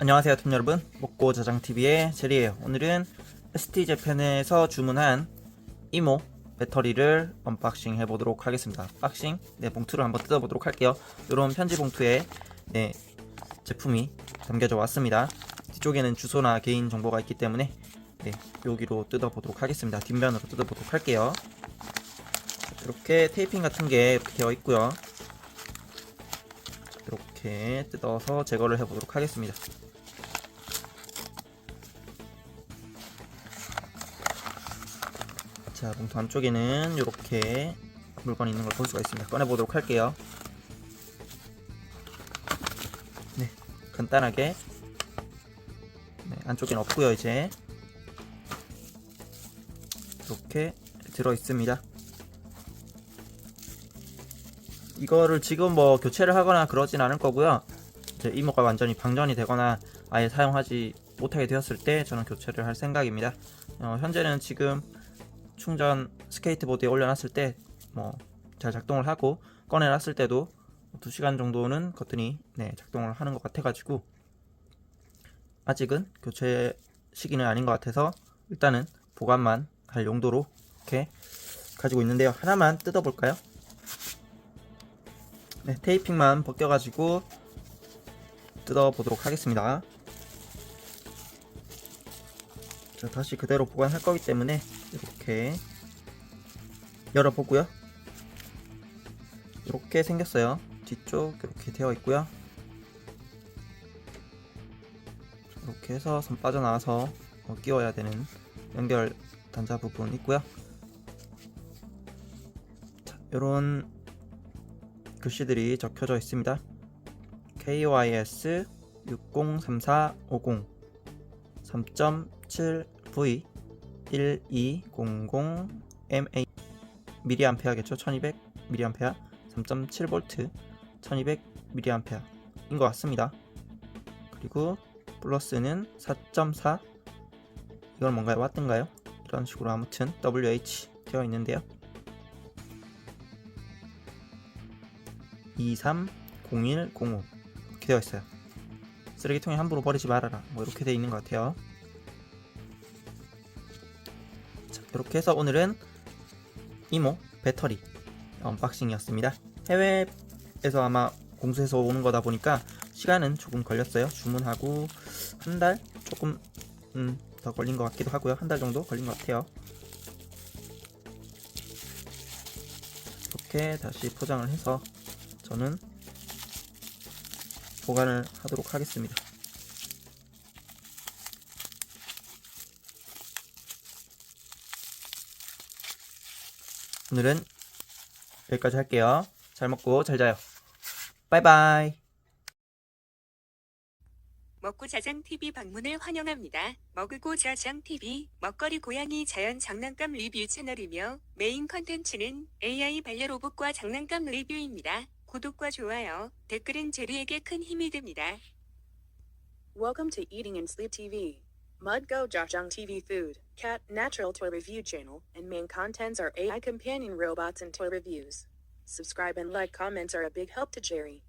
안녕하세요, 톰 여러분. 먹고 저장 TV의 제리예요. 오늘은 ST 재팬에서 주문한 이모 배터리를 언박싱 해보도록 하겠습니다. 박싱, 네 봉투를 한번 뜯어보도록 할게요. 이런 편지 봉투에 네 제품이 담겨져 왔습니다. 뒤쪽에는 주소나 개인 정보가 있기 때문에 네 여기로 뜯어보도록 하겠습니다. 뒷면으로 뜯어보도록 할게요. 이렇게 테이핑 같은 게 이렇게 되어 있고요. 이렇게 뜯어서 제거를 해보도록 하겠습니다. 자, 봉투 안쪽에는 이렇게 물건이 있는 걸 볼 수가 있습니다. 꺼내보도록 할게요. 네, 간단하게 네, 안쪽에는 없고요 이제 이렇게 들어 있습니다. 이거를 지금 뭐 교체를 하거나 그러진 않을 거고요. 이제 이모가 완전히 방전이 되거나 아예 사용하지 못하게 되었을 때 저는 교체를 할 생각입니다. 어, 현재는 지금 충전 스케이트보드에 올려놨을 때 뭐 잘 작동을 하고 꺼내놨을 때도 2시간 정도는 거뜬히 네, 작동을 하는 것 같아가지고 아직은 교체 시기는 아닌 것 같아서 일단은 보관만 할 용도로 이렇게 가지고 있는데요. 하나만 뜯어볼까요? 네, 테이핑만 벗겨가지고 뜯어보도록 하겠습니다. 자, 다시 그대로 보관할 거기 때문에 이렇게 열어보고요. 이렇게 생겼어요. 뒤쪽 이렇게 되어 있고요. 이렇게 해서 손 빠져나와서 어, 끼워야 되는 연결 단자 부분 있고요. 자, 이런 글씨들이 적혀져 있습니다. KOIS 603450 3.7V 1200 mA 미리암페어겠죠? 1200 미리암페어 3.7V 1200 미리암페어인 것 같습니다. 그리고 플러스는 4.4 이건 뭔가요? 왔던가요? 이런 식으로 아무튼 WH 되어 있는데요. 230105 이렇게 되어 있어요. 쓰레기통에 함부로 버리지 말아라. 뭐 이렇게 되어 있는 것 같아요. 자, 이렇게 해서 오늘은 이모 배터리 언박싱이었습니다. 해외에서 아마 공수해서 오는 거다 보니까 시간은 조금 걸렸어요. 주문하고 한 달 조금 음, 더 걸린 것 같기도 하고요. 한 달 정도 걸린 것 같아요. 이렇게 다시 포장을 해서 저는 보관을 하도록 하겠습니다. 오늘은 여기까지 할게요. 잘 먹고 잘 자요. 바이바이. 먹고 자장 TV 방문을 환영합니다. 먹고 자장 TV 먹거리 고양이 자연 장난감 리뷰 채널이며 메인 컨텐츠는 AI 반려 로봇과 장난감 리뷰입니다. 구독과 좋아요, 댓글은 제리에게 큰 힘이 됩니다. Welcome to Eating and Sleep TV. Mudgo Jajang TV Food, Cat Natural Toy Review Channel, and main contents are AI companion robots and toy reviews. Subscribe and like comments are a big help to Jerry.